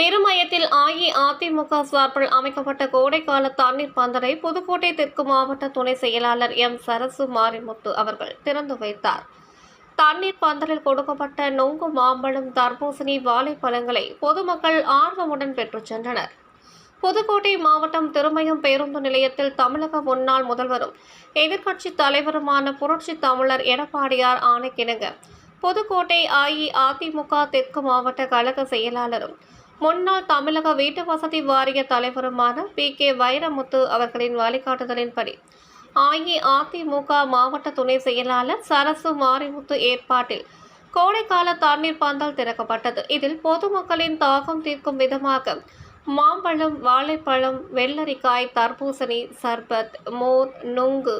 திருமயத்தில் அஇஅதிமுக சார்பில் அமைக்கப்பட்ட கோடைக்கால தண்ணீர் பந்தரை புதுக்கோட்டை தெற்கு மாவட்ட துணை செயலாளர் எம். சரசு மாரிமுத்து அவர்கள் திறந்து வைத்தார். தண்ணீர் பந்தலில் கொடுக்கப்பட்ட நொங்கு மாம்பழம் தர்பூசணி வாழைப்பழங்களை பொதுமக்கள் ஆர்வமுடன் பெற்றுச் சென்றனர். புதுக்கோட்டை மாவட்டம் திருமயம் பேருந்து நிலையத்தில் தமிழக முன்னாள் முதல்வரும் எதிர்க்கட்சி தலைவருமான புரட்சி தமிழர் எடப்பாடியார் ஆணைக்கிணங்க. புதுக்கோட்டை அஇஅதிமுக தெற்கு மாவட்ட கழக செயலாளரும் முன்னாள் தமிழக வீட்டு வசதி வாரிய தலைவருமான பி. கே. வைரமுத்து அவர்களின் வழிகாட்டுதலின்படி அஇஅதிமுக மாவட்ட துணை செயலாளர் சரசு மாரிமுத்து ஏற்பாட்டில் கோடைக்கால தண்ணீர் பந்தல் திறக்கப்பட்டது. இதில் பொதுமக்களின் தாகம் தீர்க்கும் விதமாக மாம்பழம் வாழைப்பழம் வெள்ளரிக்காய் தர்பூசணி சர்பத் மோர் நுங்கு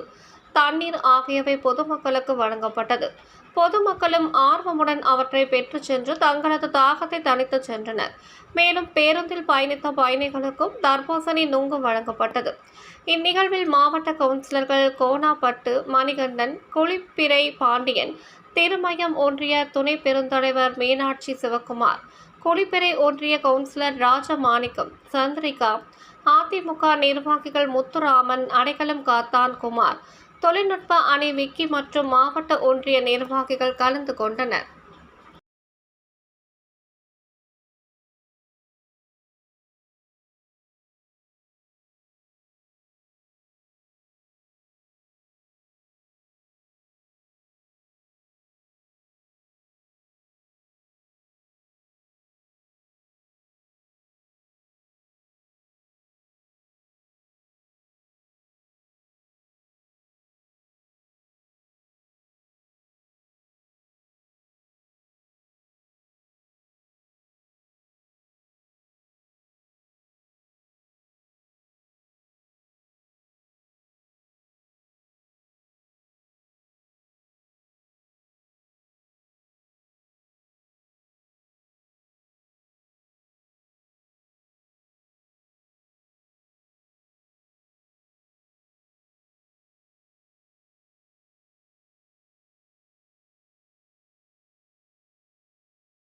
தண்ணீர் ஆகியவை பொதுமக்களுக்கு வழங்கப்பட்டது. பொதுமக்களும் ஆர்வமுடன் அவற்றை பெற்றுச் சென்று தங்களது தாகத்தை தணித்து சென்றனர். மேலும் பேருந்தில் பயணித்த பயணிகளுக்கும் தர்பூசணி நுங்கு வழங்கப்பட்டது. இந்நிகழ்வில் மாவட்ட கவுன்சிலர்கள் கோனாப்பட்டு மணிகண்டன் குளிப்பிரை பாண்டியன் திருமயம் ஒன்றிய துணை பெருந்தலைவர் மீனாட்சி சிவக்குமார் குளிப்பிரை ஒன்றிய கவுன்சிலர் ராஜமாணிக்கம் சந்திரிகா அதிமுக நிர்வாகிகள் முத்துராமன் அடைக்கலம் காத்தான் குமார் தொழில்நுட்ப அணி விக்கி மற்றும் மாவட்ட ஒன்றிய நிர்வாகிகள் கலந்து கொண்டனர்.